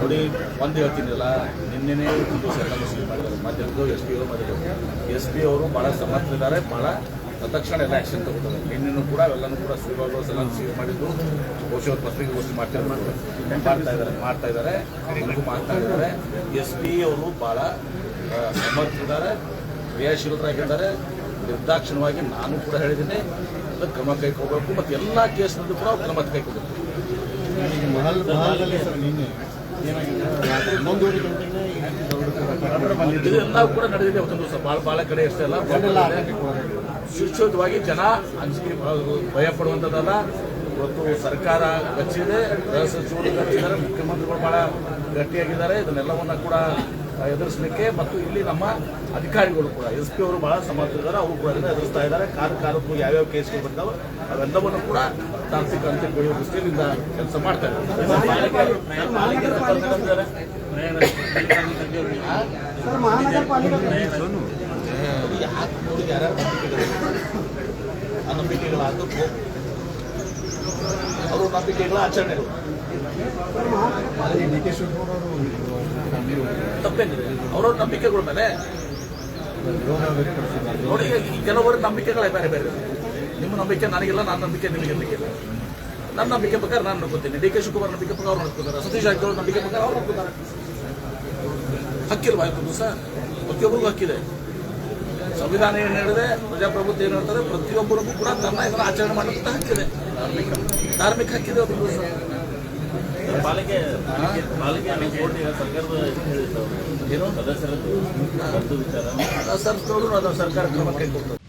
ನೋಡಿ ಒಂದು ಹೇಳ್ತೀನಿಲ್ಲ ನಿನ್ನೆನೇ ಒಂದು ಮುಸ್ಲಿಂ ಮಾಡಿದ್ದಾರೆ. ಎಸ್ ಪಿ ಅವರು ಮಾಡಿದ್ದಾರೆ ಎಸ್ ಪಿ ಅವರು ಭಾಳ ಸಮರ್ಥರಿದ್ದಾರೆ ಭಾಳ ತಕ್ಷಣ ಎಲ್ಲ ಆಕ್ಷನ್ ತಗೋತಾರೆ ನಿನ್ನೆನೂ ಕೂಡ ಅವೆಲ್ಲನೂ ಕೂಡ ಸುಲಭ ಎಲ್ಲ ಸೀವ್ ಮಾಡಿದ್ದು ಬಹುಶಃ ಪತ್ರಿಕೆ ಪತ್ರಿಕೆಗೋಷ್ಠಿ ಮಾಡ್ತಾ ಇದ್ದಾರೆ. ಮಾಡ್ತಾ ಇದ್ದಾರೆ ಮಾಡ್ತಾ ಇದ್ದಾರೆ ಮಾಡ್ತಾ ಇದ್ದಾರೆ. ಎಸ್ ಪಿ ಅವರು ಭಾಳ ಆ, ಸಮರ್ಥರಿದ್ದಾರೆ ಕ್ರಿಯಾಶೀಲರಾಗಿದ್ದಾರೆ ನಿರ್ದಾಕ್ಷಿಣ್ಯವಾಗಿ ನಾನು ಕೂಡ ಹೇಳಿದ್ದೀನಿ ಕ್ರಮ ಕೈಗೊಳ್ಬೇಕು. ಮತ್ತು ಎಲ್ಲ ಕೇಸ್ನಲ್ಲೂ ಕೂಡ ಕ್ರಮ ಕೈಗೊಳ್ಬೇಕು. ಈಗ ಮಹಲ್ ಮಹಲ್ದಲ್ಲಿ ಸರ್ ನಿನ್ನೆ. ಹನ್ನೊಂದುವರೆ ಗಂಟೆಗೆ ಇದೆಲ್ಲ ಕೂಡ ನಡೆದಿದೆ ಒಂದು ದಿವಸ ಭಾಳ ಭಾಳ ಕಡೆ ಅಷ್ಟೇ ಅಲ್ಲ. ಸುರಕ್ಷಿತವಾಗಿ ಜನ ಅಂಜಿಕೆ ಭಯ ಪಡುವಂಥದ್ದಲ್ಲ. ಇವತ್ತು ಸರ್ಕಾರ ಕಚ್ಚಿದೆ ಗೃಹ ಸಚಿವರು ಕಚ್ಚಿದ್ದಾರೆ ಮುಖ್ಯಮಂತ್ರಿಗಳು ಬಹಳ ಗಟ್ಟಿಯಾಗಿದ್ದಾರೆ. ಇದನ್ನೆಲ್ಲವನ್ನ ಕೂಡ ಎದುರಿಸಲಿಕ್ಕೆ ಮತ್ತು ಇಲ್ಲಿ ನಮ್ಮ ಅಧಿಕಾರಿಗಳು ಕೂಡ ಎಸ್ ಪಿ ಅವರು ಬಹಳ ಸಮರ್ಥರಿದ್ದಾರೆ ಅವರು ಕೂಡ ಅದನ್ನು ಎದುರಿಸ್ತಾ ಇದ್ದಾರೆ. ಕಾರ್ ಕಾರಕ್ಕೂ ಯಾವ್ಯಾವ ಕೇಸ್ಗಳು ಬರ್ತಾವೆ ಅವೆಲ್ಲವನ್ನು ಕೂಡ ತಾಂತ್ರಿಕ ಅಂತ್ಯಗೊಳ್ಳುವ ದೃಷ್ಟಿಯಿಂದ ಕೆಲಸ ಮಾಡ್ತಾ ಇದ್ದಾರೆ. ಅವರು ನಂಬಿಕೆಗಳ ಆಚರಣೆಗಳು. ಈ ಡಿ ಅವರವ್ರ ನಂಬಿಕೆಗಳ ಮೇಲೆ. ನೋಡಿ ಕೆಲವರು ನಂಬಿಕೆಗಳೇ ಬೇರೆ ಬೇರೆ. ನಿಮ್ಮ ನಂಬಿಕೆ ನನಗಿಲ್ಲ ನನ್ನ ನಂಬಿಕೆ ನಿಮಗೆ ನಂಬಿಕೆ ನನ್ನ ನಂಬಿಕೆ ಪ್ರಕಾರ ನಾನು ನೋಡ್ಕೋತೀನಿ ಡಿ ಕೆ ಶಿವಕುಮಾರ್ ನಂಬಿಕೆ ಪ್ರಕಾರ ಅವ್ರು ನೋಡ್ಕೋತಾರೆ ಸತೀಶ್ ಜಾರಕಿಹೊಳಿ ನಂಬಿಕೆ ಪ್ರಕಾರ ಅವ್ರು ನೋಡ್ಕೋತಾರೆ ಹಕ್ಕಿಲ್ವಾ ಇವತ್ತು ಸರ್? ಪ್ರತಿಯೊಬ್ಬರಿಗೂ ಹಕ್ಕಿದೆ. ಸಂವಿಧಾನ ಏನು ಹೇಳಿದೆ, ಪ್ರಜಾಪ್ರಭುತ್ವ ಏನು ಹೇಳ್ತಾರೆ ಪ್ರತಿಯೊಬ್ಬರಿಗೂ ಕೂಡ ತನ್ನ ಇದನ್ನು ಆಚರಣೆ ಮಾಡಲಿಕ್ಕೆ ಹಕ್ಕಿದೆ. ಧಾರ್ಮಿಕ ಧಾರ್ಮಿಕ ಹಕ್ಕಿದೆ ಅದು ಪಾಲಿಕೆ ಪಾಲಿಕೆ ಸರ್ಕಾರದ ಸರ್ ನೋಡೋಣ ಅದು ಸರ್ಕಾರ ಕ್ರಮ ಕೈಗೊಳ್ತದೆ